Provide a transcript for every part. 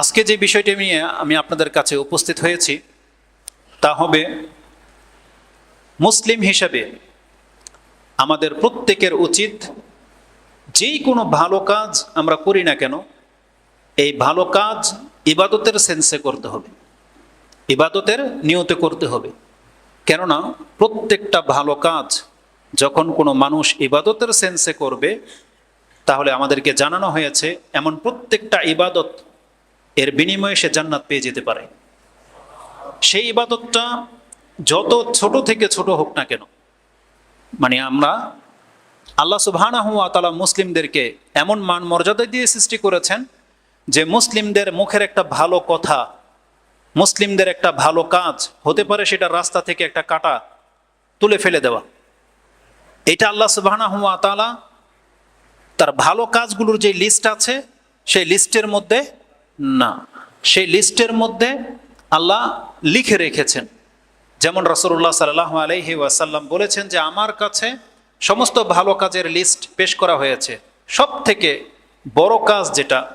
আজকে যে বিষয়টি নিয়ে আমি আপনাদের কাছে উপস্থিত হয়েছি, তা হবে মুসলিম হিসাবে আমাদের প্রত্যেকের উচিত যেই কোনো ভালো কাজ আমরা করি না কেন, এই ভালো কাজ ইবাদতের সেন্সে করতে হবে। ইবাদতের নিয়তে করতে হবে। কেননা প্রত্যেকটা ভালো কাজ যখন কোনো মানুষ ইবাদতের সেন্সে করবে, তাহলে আমাদেরকে জানানো হয়েছে, এমন প্রত্যেকটা ইবাদত এর বিনিময়ে সে জান্নাত পেয়ে যেতে পারে। সেই ইবাদতটা যত ছোট থেকে ছোট হোক না কেন মানে আমরা আল্লাহ সুবহানাহু ওয়া তাআলা মুসলিমদেরকে এমন মান মর্যাদা দিয়ে সৃষ্টি করেছেন যে মুসলিমদের মুখের একটা ভালো কথা, মুসলিমদের একটা ভালো কাজ হতে পারে সেটা রাস্তা থেকে একটা কাটা তুলে ফেলে দেওয়া। এটা আল্লাহ সুবহানাহু ওয়া তাআলা তার ভালো কাজগুলোর যে লিস্ট আছে, সেই লিস্টের মধ্যে না। সেই লিস্টের মধ্যে আল্লাহ লিখে রেখেছেন। যেমন রসুল্লাহ সাল্লাহ আলহি ওয়াসাল্লাম বলেছেন যে, আমার কাছে সমস্ত ভালো কাজের লিস্ট পেশ করা হয়েছে। সব থেকে বড় কাজ যেটা,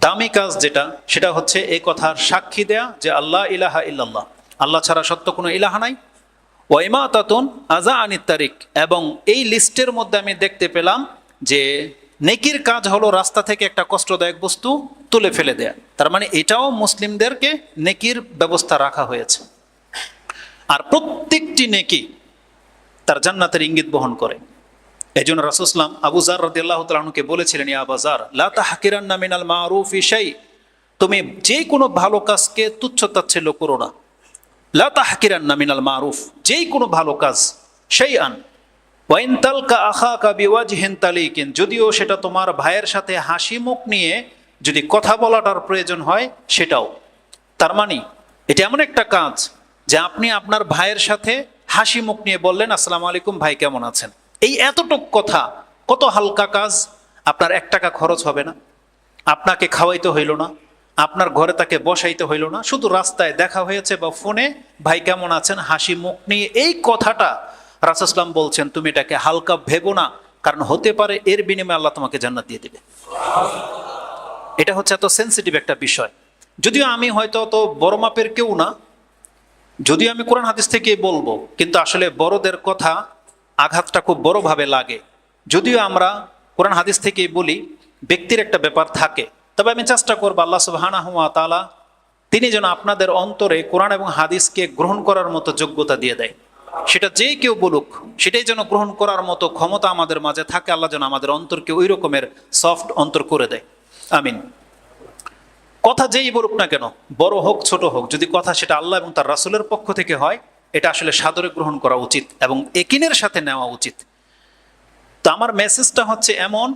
দামি কাজ যেটা, সেটা হচ্ছে এই কথার সাক্ষী দেয়া যে আল্লাহ ইলাহা ইল্লাল্লাহ। আল্লাহ ছাড়া সত্য কোনো ইলাহা নাই। ওয়াইমা তাতুন আজা আনিত তারিক এবং এই লিস্টের মধ্যে আমি দেখতে পেলাম যে নেকির কাজ হলো রাস্তা থেকে একটা কষ্টদায়ক বস্তু তুলে ফেলে দেয়া। তার মানে এটাও মুসলিমদেরকে নেকির ব্যবস্থা রাখা হয়েছে। আর প্রত্যেকটি নেকি তার জান্নাতের ইঙ্গিত বহন করে। এই জন্য রাসুসলাম আবুজার রদিয়াল্লাহ তালকে বলেছিলেন আবাজার লাতা হাকিরান্না মিনাল মারুফ তুমি যে কোনো ভালো কাজকে তুচ্ছ তাচ্ছিল্য করো না। লাতা হাকিরান্না মিনাল মারুফ। যেই কোনো ভালো কাজ সেই আন ওয়াইনতালকা আখা কাবিওয়াজ হেনতালিকিন যদিও সেটা তোমার ভাইয়ের সাথে হাসি মুখ নিয়ে যদি কথা বলাটার প্রয়োজন হয়, সেটাও। তার মানে এটা এমন একটা কাজ যে আপনি আপনার ভাইয়ের সাথে হাসি মুখ নিয়ে বললেন, আসসালামু আলাইকুম ভাই, কেমন আছেন? এই এতটুক কথা, কত হালকা কাজ, আপনার এক টাকা খরচ হবে না। আপনাকে খাওয়াইতে হইল না, আপনার ঘরে তাকে বসাইতে হইল না, শুধু রাস্তায় দেখা হয়েছে বা ফোনে, ভাই, কেমন আছেন? হাসি মুখ নিয়ে এই কথাটা রাসুসলাম বলছেন, তুমি এটাকে হালকা ভেবো না, কারণ হতে পারে এর বিনিময়ে আল্লাহ তোমাকে জান্নাত দিয়ে দেবে। এটা হচ্ছে এত সেন্সিটিভ একটা বিষয়। যদিও আমি হয়তো তো বড় মাপের কেউ না, যদিও আমি কোরআন হাদিস থেকে বলব, কিন্তু আসলে বড়দের কথা আঘাতটা খুব বড়ভাবে লাগে। যদিও আমরা কোরআন হাদিস থেকে বলি, ব্যক্তির একটা ব্যাপার থাকে। তবে আমি চেষ্টা করব আল্লাহ সুবাহানা তালা তিনি যেন আপনাদের অন্তরে কোরআন এবং হাদিসকে গ্রহণ করার মতো যোগ্যতা দিয়ে দেয়। সেটা যে কেউ বলুক, সেটাই যেন গ্রহণ করার মতো ক্ষমতা আমাদের মাঝে থাকে, আল্লাহ যেন আমাদের অন্তরকে ওই রকমের সফট অন্তর করে দেয়। আমিন। কথা যেই বলুক না কেন, বড় হোক, ছোট হোক, যদি কথা সেটা আল্লাহ এবং তার রাসুলের পক্ষ থেকে হয়, এটা আসলে সাদরে গ্রহণ করা উচিত এবং একিনের সাথে নেওয়া উচিত। তো আমার মেসেজটা হচ্ছে এমন,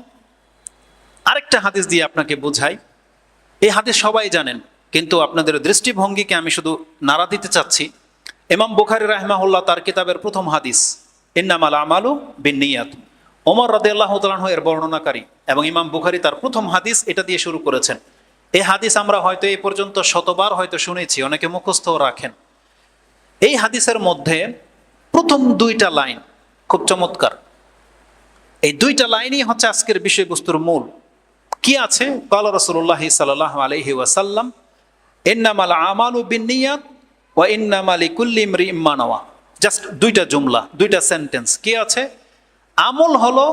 আরেকটা হাদিস দিয়ে আপনাকে বোঝাই। এই হাদিস সবাই জানেন, কিন্তু আপনাদের দৃষ্টিভঙ্গিকে আমি শুধু নাড়া দিতে চাচ্ছি। ইমাম বুখারি রাহমাহুল্লাহ তার কিতাবের প্রথম হাদিস, ইন্নামাল আমালু বিনিয়াত ওমর রাদে আল্লাহ তালাহ এর বর্ণনাকারী এবং ইমাম বুখারি তার প্রথম হাদিস এটা দিয়ে শুরু করেছেন। এই হাদিস আমরা হয়তো এই পর্যন্ত শতবার হয়তো শুনেছি, অনেকে মুখস্থ রাখেন। এই হাদিসের মধ্যে প্রথম দুইটা লাইন খুব চমৎকার। এই দুইটা লাইনই হচ্ছে আজকের বিষয়বস্তুর মূল। কি আছে? কাল রসুল্লাহ সাল্লাহ আলহি ওয়াসাল্লাম, ইন্নামাল আমালু বিনিয়াত ওয়া ইন্নামালি কুল্লি ইমরি ইম্মানওয়া জাস্ট দুইটা জুমলা, দুইটা সেন্টেন্স। কি আছে? আমল হলো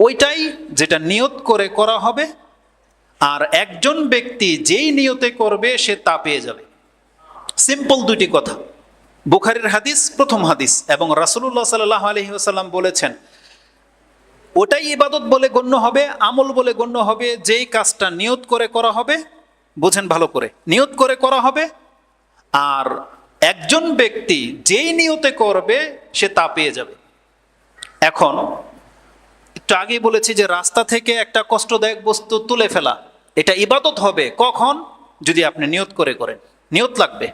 ওইটাই যেটা নিয়ত করে করা হবে, আর একজন ব্যক্তি যেই নিয়তে করবে সে তা পেয়ে যাবে। সিম্পল দুইটি কথা। বুখারির হাদিস, প্রথম হাদিস, এবং রাসুল্লাহ সাল্লাহ আলহি আসাল্লাম বলেছেন, ওটাই ইবাদত বলে গণ্য হবে, আমল বলে গণ্য হবে, যেই কাজটা নিয়ত করে করা হবে, বুঝেন ভালো করে, নিয়ত করে করা হবে আর একজন ব্যক্তি যেই নিয়তে করবে, সে তা পেয়ে যাবে। এখন একটু আগে বলেছি যে রাস্তা থেকে একটা কষ্টদায়ক বস্তু তুলে ফেলা, এটা ইবাদত হবে কখন? যদি আপনি নিয়ত করে করেন। নিয়ত লাগবে।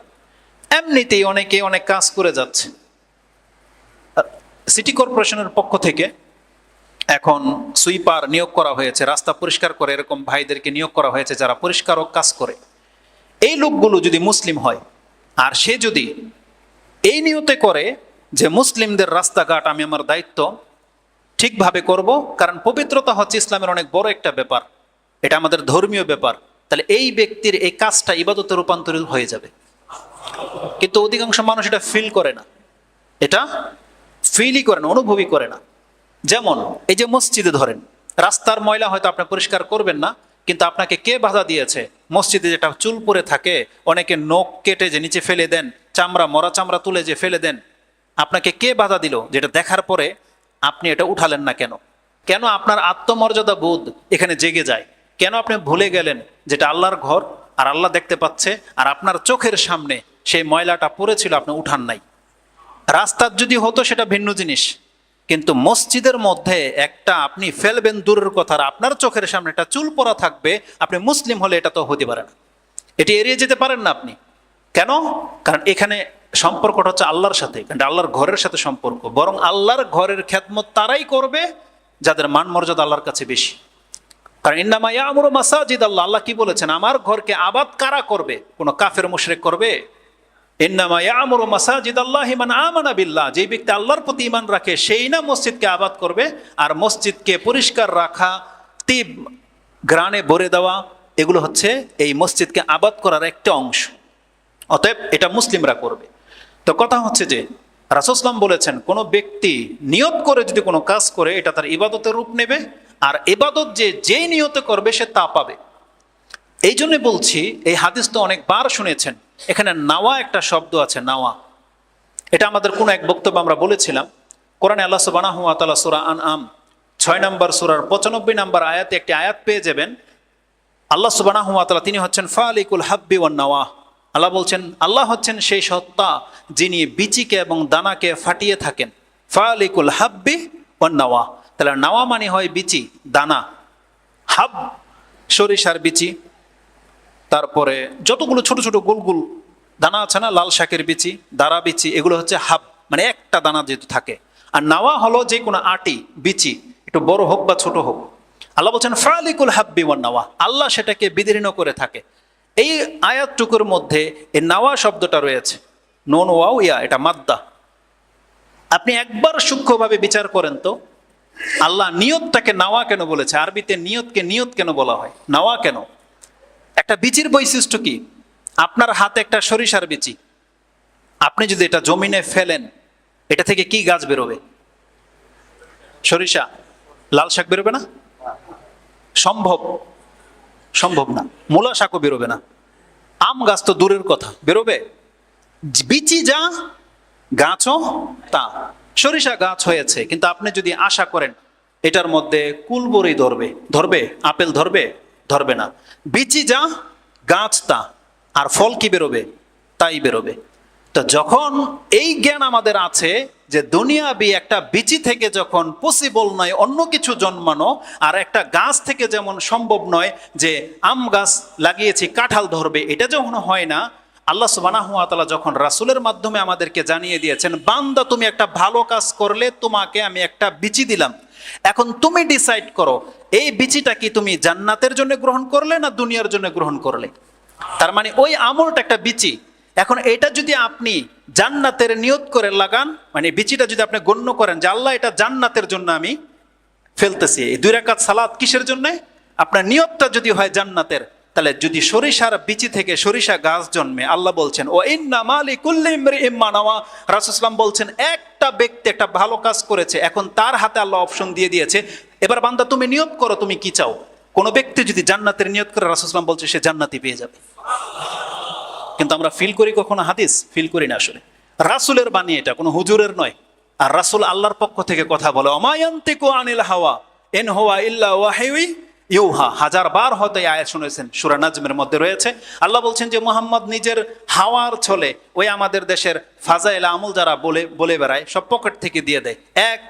এমনিতেই অনেকে অনেক কাজ করে যাচ্ছে। সিটি কর্পোরেশনের পক্ষ থেকে এখন সুইপার নিয়োগ করা হয়েছে, রাস্তা পরিষ্কার করে, এরকম ভাইদেরকে নিয়োগ করা হয়েছে যারা পরিষ্কার কাজ করে। এই লোকগুলো যদি মুসলিম হয় আর সে যদি এই নিয়তে করে যে মুসলিমদের রাস্তাঘাট আমি আমার দায়িত্ব ঠিকভাবে করব, কারণ পবিত্রতা হচ্ছে ইসলামের অনেক বড় একটা ব্যাপার। এটা আমাদের ধর্মীয় ব্যাপার। তাহলে এই ব্যক্তির এই কাজটা ইবাদতে রূপান্তরিত হয়ে যাবে। কিন্তু অধিকাংশ মানুষ এটা ফিল করে না। এটা ফিলই করে না, অনুভবই করে না। যেমন, এই যে মসজিদে ধরেন, রাস্তার ময়লা হয়তো আপনি পরিষ্কার করবেন না, কিন্তু আপনাকে কে বাধা দিয়েছে? মসজিদে যেটা চুল পরে থাকে, অনেকে নখ কেটে যে নিচে ফেলে দেন, চামড়া, মরা চামড়া তুলে যে ফেলে দেন, আপনাকে কে বাধা দিল? যেটা দেখার পরে আপনি এটা উঠালেন না কেন? কেন আপনার আত্মমর্যাদা বোধ এখানে জেগে যায়? কেন আপনি ভুলে গেলেন যেটা আল্লাহর ঘর আর আল্লাহ দেখতে পাচ্ছে আর আপনার চোখের সামনে সেই ময়লাটা পড়েছিল, আপনি উঠান নাই? রাস্তার যদি হতো সেটা ভিন্ন জিনিস। কিন্তু মসজিদের মধ্যে একটা আপনি ফেলবেন দূরের কথা আপনার চোখের সামনে একটা চুল পরা থাকবে, আপনি মুসলিম হলে এটা তো হতে পারে না। এটি এড়িয়ে যেতে পারেন না আপনি। কেন? কারণ এখানে সম্পর্কটা হচ্ছে আল্লাহর সাথে, কারণ আল্লাহর ঘরের সাথে সম্পর্ক। বরং আল্লাহর ঘরের খ্যাতমত তারাই করবে, যাদের মান মর্যাদা আল্লাহর কাছে বেশি। কারণ ইন্নামা ইয়ামুরু মাসাজিদ আল্লাহ আল্লাহ কি বলেছেন? আমার ঘরকে আবাদ কারা করবে? কোনো কাফের মুশরেক করবে? মাসাজিদ আল্লাহি মান আমানা বিল্লাহ। যেই ব্যক্তি আল্লাহর প্রতি ঈমান রাখে, সেই না মসজিদকে আবাদ করবে, আর মসজিদকে পরিষ্কার রাখা, তিব গ্রানে ভরে দেওয়া, এগুলো হচ্ছে এই মসজিদকে আবাদ করার একটা অংশ। অতএব এটা মুসলিমরা করবে। তো কথা হচ্ছে যে রাসুসলাম বলেছেন, কোনো ব্যক্তি নিয়ত করে যদি কোনো কাজ করে, এটা তার ইবাদতের রূপ নেবে, আর ইবাদত যে যেই নিয়তে করবে, সে তা পাবে। এই জন্য বলছি, এই হাদিস তো অনেকবার শুনেছেন এখানে নাওয়া একটা শব্দ আছে, নাওয়া। এটা আমাদের কোনো এক বক্তব্য আমরা বলেছিলাম। কোরআনে আল্লাহ আতালা সুরা আন আম ছয় নম্বর সুরার পঁচানব্বই নম্বর আয়াতে একটি আয়াত পেয়ে যাবেন। আল্লাহ আতালা তিনি হচ্ছেন ফা ফালিকুল হাব্বি ওয়ান নাওয়া। আল্লাহ বলছেন, আল্লাহ হচ্ছেন সেই সত্তা যিনি বিচিকে এবং দানাকে ফাটিয়ে থাকেন। ফালিকুল হাব্বি ওয়ান নাওয়া। তাহলে নাওয়া মানে হয় বিচি, দানা। হাব, সরিষার বিচি। তারপরে যতগুলো ছোট ছোট গোল গোল দানা আছে না, লাল শাকের বিচি দাঁড়া বিচি, এগুলো হচ্ছে হাব মানে একটা দানা যেহেতু থাকে। আর নাওয়া হলো যে কোনো আটি, বিচি, একটু বড় হোক বা ছোট হোক। আল্লাহ বলছেন, ফালিকুল হাব্বি ওয়ান নাওয়া। আল্লাহ সেটাকে বিদীর্ণ করে থাকে। এই আয়াতটুকুর মধ্যে এই নাওয়া শব্দটা রয়েছে। নন, ওয়াও, ইয়া, এটা মাদ্দা। আপনি একবার সূক্ষ্মভাবে বিচার করেন তো, আল্লাহ নিয়তটাকে নাওয়া কেন বলেছে? আরবিতে নিয়তকে নিয়ত কেন বলা হয়? নাওয়া কেন? একটা বীচির বৈশিষ্ট্য কি? আপনার হাতে একটা সরিষার বিচি। আপনি যদি এটা জমিনে ফেলেন, এটা থেকে কি গাছ বেরোবে? সরিষা। লাল শাক বেরোবে না? সম্ভব। সম্ভব না। মূলা শাকও বেরোবে না। আম গাছ তো দূরের কথা। বেরোবে? বিচি যা, গাছও তা। সরিষা গাছ হয়েছে, কিন্তু আপনি যদি আশা করেন, এটার মধ্যে কুলবরই ধরবে। ধরবে? আপেল ধরবে? ধরবে না। বিচি যা, গাছ তা, আর ফল কি বেরোবে? তাই বেরোবে। তো যখন এই জ্ঞান আমাদের আছে যে দুনিয়াবি একটা বিচি থেকে যখন পসিবল নয়, অন্য কিছু জন্মানো, আর একটা গাছ থেকে যেমন সম্ভব নয় যে আম গাছ লাগিয়েছি, কাঁঠাল ধরবে, এটা যখন হয় না, আল্লাহ সুবানাহুয়াতালা যখন রাসুলের মাধ্যমে আমাদেরকে জানিয়ে দিয়েছেন, বান্দা তুমি একটা ভালো কাজ করলে তোমাকে আমি একটা বিচি দিলাম। এখন তুমি ডিসাইড করো, এই বিচিটা কি তুমি জান্নাতের জন্য গ্রহণ করলে না দুনিয়ার জন্য গ্রহণ করলে? তার মানে ওই আমলটা একটা বিচি। এখন এটা যদি আপনি জান্নাতের নিয়ত করে লাগান মানে বিচিটা যদি আপনি গণ্য করেন যে আল্লাহ এটা জান্নাতের জন্য আমি ফেলতেছি, এই দুই রাকাত সালাদ কিসের জন্য? আপনার নিয়তটা যদি হয় জান্নাতের তাহলে যদি সরিষার বিচি থেকে সরিষা গাছ জন্মে, আল্লাহ বলছেন, ও ইন্না মালিকুল্লি ইম্মা নাওয়া। রাসুসলাম বলছেন, একটা ব্যক্তি একটা ভালো কাজ করেছে, এখন তার হাতে আল্লাহ অপশন দিয়ে দিয়েছে। এবার বান্দা, তুমি নিয়োগ করো, তুমি কি চাও? কোনো ব্যক্তি যদি জান্নাতের নিয়ত করে রাসুসলাম বলছে, সে জান্নাতি পেয়ে যাবে। কিন্তু আমরা ফিল করি কখনো হাদিস? ফিল করি না আসলে। রাসুলের বাণী এটা, কোনো হুজুরের নয়। আর রাসুল আল্লাহর পক্ষ থেকে কথা বলে অমায়ন্তিকু আনিল হাওয়া এন হোয়া ইল্লা ওয়াহিউই ইউহা, হাজার বার হয়তো এই আয়াত শুনেছেন, সুরা নাজমের মধ্যে রয়েছে। আল্লাহ বলছেন যে মোহাম্মদ নিজের হাওয়ার ছলে ওই আমাদের দেশের ফাজাইল আমল যারা বলে বলে বেড়ায়, সব পকেট থেকে দিয়ে দেয়। এক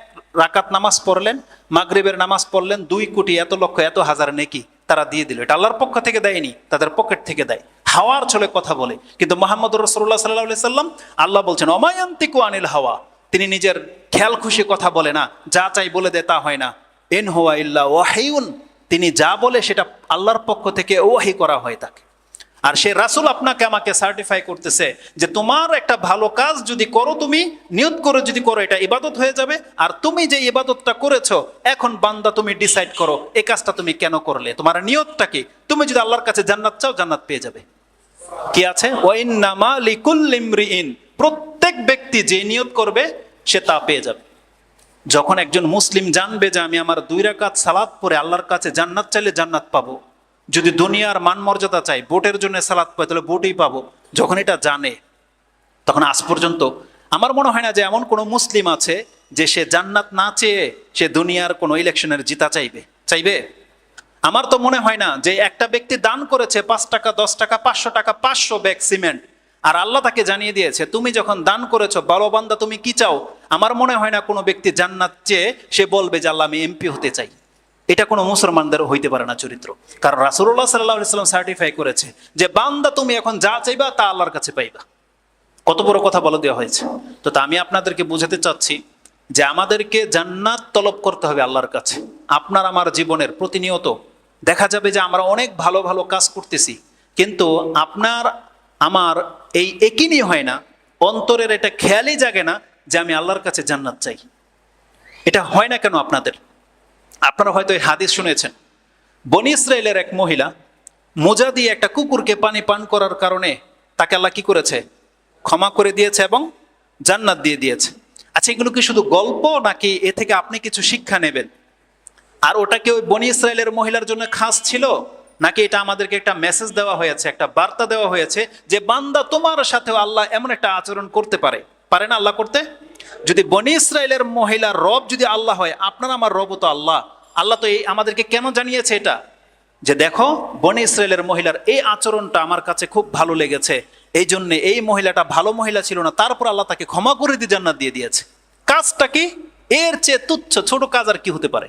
রাকাত নামাজ পড়লেন, মাগরিবের নামাজ পড়লেন, দুই কোটি এত লক্ষ, এত হাজার নেকি তারা দিয়ে দিল। এটা আল্লাহর পক্ষ থেকে দেয়নি, তাদের পকেট থেকে দেয়। হাওয়ার ছলে কথা বলে। কিন্তু মোহাম্মদ রসুল্লাহ সাল্লাহ সাল্লাম, আল্লাহ বলছেন অমায়ন্তিকু আনিল হাওয়া? তিনি নিজের খেয়াল খুশি কথা বলে না, যা চাই বলে দে, তা হয় না। এন হোয়া ইল্লা ওয়াহিউন তিনি যা বলে সেটা আল্লাহর পক্ষ থেকে ওয়াহি করা হয় তাকে। আর সে রাসুল আপনাকে আমাকে সার্টিফাই করতেছে যে তোমার একটা ভালো কাজ যদি করো তুমি, নিয়ত করে যদি করো এটা ইবাদত হয়ে যাবে, আর তুমি যে ইবাদতটা করেছ, এখন বান্দা তুমি ডিসাইড করো এই কাজটা তুমি কেন করলে? তোমার নিয়তটা কি? তুমি যদি আল্লাহর কাছে জান্নাত চাও, জান্নাত পেয়ে যাবে। কি আছে? ওয়াইন্নামা লিকুল্লিমরিইন প্রত্যেক ব্যক্তি যে নিয়ত করবে, সে তা পেয়ে যাবে। যখন একজন মুসলিম জানবে যে আমি আমার দুই রাকাত সালাত পরে আল্লাহর কাছে জান্নাত চাইলে জান্নাত পাবো, যদি দুনিয়ার মান মর্যাদা চাই, বোটের জন্য সালাত পাই, তাহলে ভোটই পাবো। যখন এটা জানে, তখন আজ পর্যন্ত আমার মনে হয় না যে এমন কোনো মুসলিম আছে যে সে জান্নাত না চেয়ে সে দুনিয়ার কোনো ইলেকশনের জিতা চাইবে। চাইবে? আমার তো মনে হয় না যে একটা ব্যক্তি দান করেছে পাঁচ টাকা, দশ টাকা, পাঁচশো টাকা, পাঁচশো ব্যাগ সিমেন্ট আর আল্লাহ তাকে জানিয়ে দিয়েছে, তুমি যখন দান করেছ বালো বান্দা তুমি কি চাও? আমার মনে হয় না কোনো ব্যক্তি জান্নাত চেয়ে সে বলবে যে, আল্লাহ, আমি এমপি হতে চাই। এটা কোনো মুসলমানদের হইতে পারে না চরিত্র। কারণ রাসুল্লাহ সাল্লাহ ইসলাম সার্টিফাই করেছে যে, বান্দা তুমি এখন যা চাইবা, তা আল্লাহর কাছে পাইবা। কত বড় কথা বলে দেওয়া হয়েছে। তো তা আমি আপনাদেরকে বুঝাতে চাচ্ছি যে, আমাদেরকে জান্নাত তলব করতে হবে আল্লাহর কাছে। আপনার, আমার জীবনের প্রতিনিয়ত দেখা যাবে যে, আমরা অনেক ভালো ভালো কাজ করতেছি, কিন্তু আপনার, আমার এই একই হয় না, অন্তরের এটা খেয়ালই জাগে না যে আমি আল্লাহর কাছে জান্নাত চাই। এটা হয় না কেন আপনাদের? আপনারা হয়তো এই হাদিস শুনেছেন। বনি ইসরায়েলের এক মহিলা মোজা দিয়ে একটা কুকুরকে পানি পান করার কারণে তাকে আল্লাহ কি করেছে? ক্ষমা করে দিয়েছে এবং জান্নাত দিয়ে দিয়েছে। আচ্ছা এগুলো কি শুধু গল্প নাকি এ থেকে আপনি কিছু শিক্ষা নেবেন? আর ওটা কি ওই বনি ইসরায়েলের মহিলার জন্য খাস ছিল? নাকি এটা আমাদেরকে একটা মেসেজ দেওয়া হয়েছে, একটা বার্তা দেওয়া হয়েছে যে বান্দা তোমার সাথেও আল্লাহ এমন একটা আচরণ করতে পারে। পারে না আল্লাহ করতে? যদি বনি ইসরায়েলের মহিলার রব যদি আল্লাহ হয়, আপনার আমার রবও তো আল্লাহ। আল্লাহ তো এই আমাদেরকে কেন জানিয়েছে এটা? যে দেখো, বনি ইসরায়েলের মহিলার এই আচরণটা আমার কাছে খুব ভালো লেগেছে। এই জন্য এই মহিলাটা ভালো মহিলা ছিল না, তারপর আল্লাহ তাকে ক্ষমা করে দিয়ে জান্নাত দিয়ে দিয়েছে। কাজটা কি? এর চেয়ে তুচ্ছ, ছোট কাজ আর কি হতে পারে?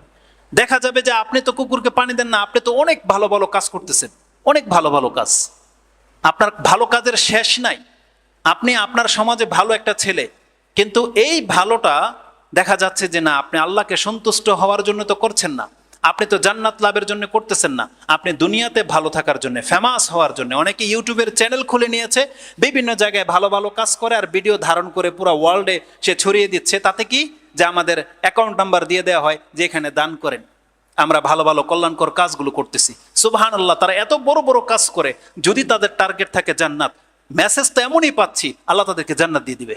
দেখা যাবে যে আপনি তো কুকুরকে পানি দেন না, আপনি তো অনেক ভালো ভালো কাজ করতেছেন, অনেক ভালো ভালো কাজ। আপনার ভালো কাজের শেষ নাই। আপনি আপনার সমাজে ভালো একটা ছেলে, কিন্তু এই ভালোটা দেখা যাচ্ছে যে না, আপনি আল্লাহকে সন্তুষ্ট হওয়ার জন্য তো করছেন না। আপনি তো জান্নাত লাভের জন্য করতেছেন না। আপনি দুনিয়াতে ভালো থাকার জন্য ফেমাস হওয়ার জন্য। অনেকে ইউটিউবের চ্যানেল খুলে নিয়েছে, বিভিন্ন জায়গায় ভালো ভালো কাজ করে আর ভিডিও ধারণ করে পুরো ওয়ার্ল্ডে সে ছড়িয়ে দিচ্ছে। তাতে কি? যে আমাদের অ্যাকাউন্ট নাম্বার দিয়ে দেওয়া হয়, যে এখানে দান করেন। আমরা ভালো ভালো কল্যাণকর কাজগুলো করতেছি। সুবাহান আল্লাহ তারা এত বড় বড় কাজ করে, যদি তাদের টার্গেট থাকে জান্নাত। মেসেজ তো এমনই পাচ্ছি, আল্লাহ তাদেরকে জান্নাত দিয়ে দিবে।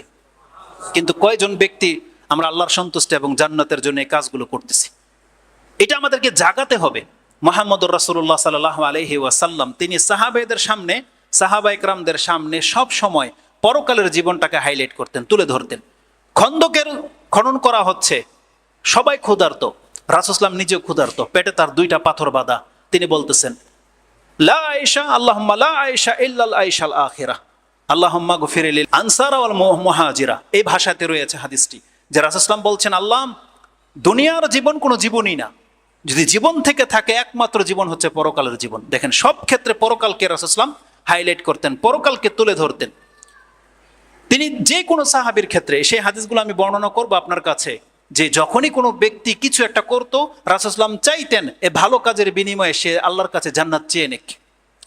কিন্তু কয়জন ব্যক্তি আমরা আল্লাহর সন্তুষ্ট এবং জান্নাতের জন্য এই কাজগুলো করতেছি? এটা আমাদেরকে জাগাতে হবে। মোহাম্মদ রাসুল্লাহ সাল্লাহ আলহি ওয়াসাল্লাম, তিনি সাহাবেদের সামনে সাহাবা ইকরামদের সামনে সব সময় পরকালের জীবনটাকে হাইলাইট করতেন, তুলে ধরতেন। খন্দকের খনন করা হচ্ছে। সবাই ক্ষুধার্ত। রাসুসলাম নিজেও ক্ষুধার্ত। পেটে তার দুইটা পাথর বাঁধা। তিনি বলতেছেন, লা আনসার মুহাজিরা। এই ভাষাতে রয়েছে হাদিসটি, যে বলছেন দুনিয়ার জীবন কোনো জীবনই না। যদি জীবন থেকে থাকে, একমাত্র জীবন হচ্ছে পরকালের জীবন। দেখেন, সব ক্ষেত্রে পরকালকে রাসুসলাম হাইলাইট করতেন, পরকালকে তুলে ধরতেন। তিনি যে কোনো সাহাবির ক্ষেত্রে, সেই হাদিসগুলো আমি বর্ণনা করব আপনার কাছে, যে যখনই কোনো ব্যক্তি কিছু একটা করতো রাসুসলাম চাইতেন এ ভালো কাজের বিনিময়ে সে আল্লাহর কাছে জান্নাত চেয়ে নেক।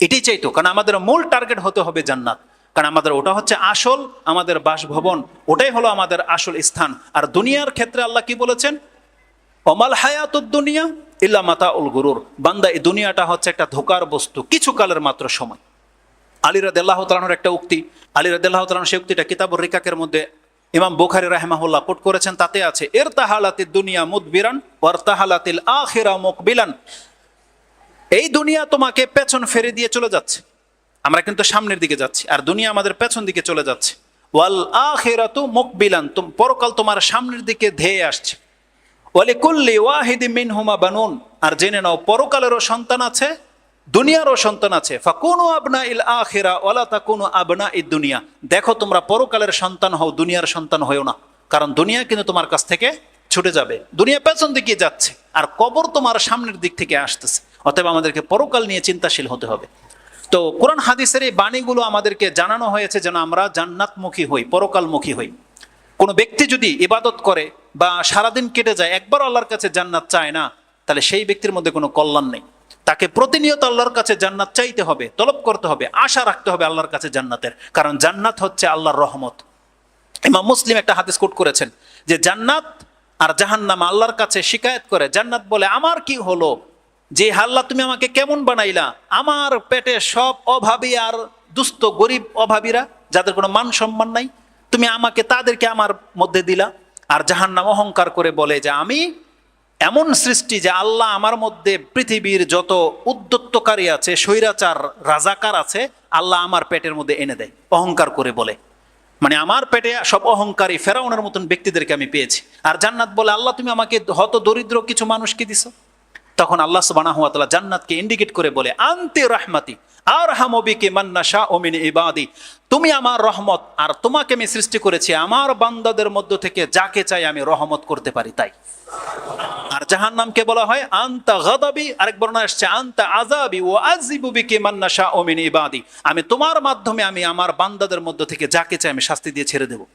এটাই চাইতো, কারণ আমাদের মূল টার্গেট হতে হবে জান্নাত। কারণ আমাদের ওটা হচ্ছে আসল, আমাদের বাসভবন, ওটাই হলো আমাদের আসল স্থান। আর দুনিয়ার ক্ষেত্রে আল্লাহ কি বলেছেন? অমাল হায়াতুদ দুনিয়া ইল্লা মাতা উল গুরুর। বান্দা, এই দুনিয়াটা হচ্ছে একটা ধোকার বস্তু কিছু কালের মাত্র সময়। আলী রাদেল্লাহ তালানোর একটা উক্তি। আলী রাদেল্লাহ তালান সেই উক্তিটা কিতাবুর রিকাকের মধ্যে ইমাম বুখারি রাহেমাহুল্লাহ কোট করেছেন, তাতে আছে এর তাহালাতির দুনিয়া মুদবিরান ওয়ার তাহালাতিল আখিরা মুকবিলান। এই দুনিয়া তোমাকে পেছন ফেরে দিয়ে চলে যাচ্ছে। আমরা কিন্তু সামনের দিকে যাচ্ছি, আর দুনিয়া আমাদের পেছন দিকে চলে যাচ্ছে। ওয়াল আখিরাতু মুকবিলান পরকাল তোমার সামনের দিকে ধেয়ে আসছে। ওয়ালি কুল্লি ওয়াহিদি মিন হুমা বানুন, আর জেনে নাও, পরকালেরও সন্তান আছে দুনিয়ারও সন্তান আছে। ফাকুনু আবনা ইল আখিরা তা কোনো আবনা ই দুনিয়া। দেখো তোমরা, পরকালের সন্তান হও, দুনিয়ার সন্তান হয়েও না। কারণ দুনিয়া কিন্তু তোমার কাছ থেকে ছুটে যাবে। দুনিয়া পেছন দিকে যাচ্ছে। আর কবর তোমার সামনের দিক থেকে আসতেছে। অতএব আমাদেরকে পরকাল নিয়ে চিন্তাশীল হতে হবে। তো কোরআন হাদিসের এই বাণীগুলো আমাদেরকে জানানো হয়েছে যেন আমরা জান্নাতমুখী হই, পরকালমুখী হই। কোনো ব্যক্তি যদি ইবাদত করে বা সারাদিন কেটে যায়, একবার আল্লাহর কাছে জান্নাত চায় না, তাহলে সেই ব্যক্তির মধ্যে কোনো কল্যাণ নেই। তাকে প্রতিনিয়ত আল্লাহর কাছে জান্নাত চাইতে হবে, তলব করতে হবে, আশা রাখতে হবে আল্লাহর কাছে জান্নাতের। কারণ জান্নাত হচ্ছে আল্লাহর রহমত। ইমাম মুসলিম একটা হাদিস কোট করেছেন যে জান্নাত আর জাহান্নাম আল্লাহর কাছে শিকায়ত করে। জান্নাত বলে, আমার কি হলো? যে হাল্লা তুমি আমাকে কেমন বানাইলা? আমার পেটে সব অভাবী আর দুস্থ গরিব অভাবীরা, যাদের কোনো মান সম্মান নাই, তুমি আমাকে তাদেরকে আমার মধ্যে দিলা? আর জাহান্নাম অহংকার করে বলে যে, আমি এমন সৃষ্টি যে আল্লাহ আমার মধ্যে পৃথিবীর যত উদ্যত্তকারী আছে, স্বৈরাচার, রাজাকার আছে, আল্লাহ আমার পেটের মধ্যে এনে দেয়, অহংকার করে বলে। মানে আমার পেটে সব অহংকারী ফেরাউনের মতন ব্যক্তিদেরকে আমি পেয়েছি। আর জান্নাত বলে, আল্লাহ, তুমি আমাকে হত দরিদ্র কিছু মানুষকে দিছো? তখন আল্লাহ তাআলা জান্নাতকে ইন্ডিকেট করে বলে, আনতে রাহমাতি আর হামবিকে মান্না শাহ ওমিন ইবাদি। তুমি আমার রহমত, আর তোমাকে আমি সৃষ্টি করেছি আমার বান্দাদের মধ্য থেকে, যাকে চাই আমি রহমত করতে পারি তাই। আর জাহান নামকে বলা হয় আন্তা গাদাবি, আরেক বর্ণনা আসছে, আন্তা আজাবি ও আজিবু বিকে মান্না শাহ ওমিন ইবাদি। আমি তোমার মাধ্যমে আমি আমার বান্দাদের মধ্য থেকে যাকে চাই আমি শাস্তি দিয়ে ছেড়ে দেবো।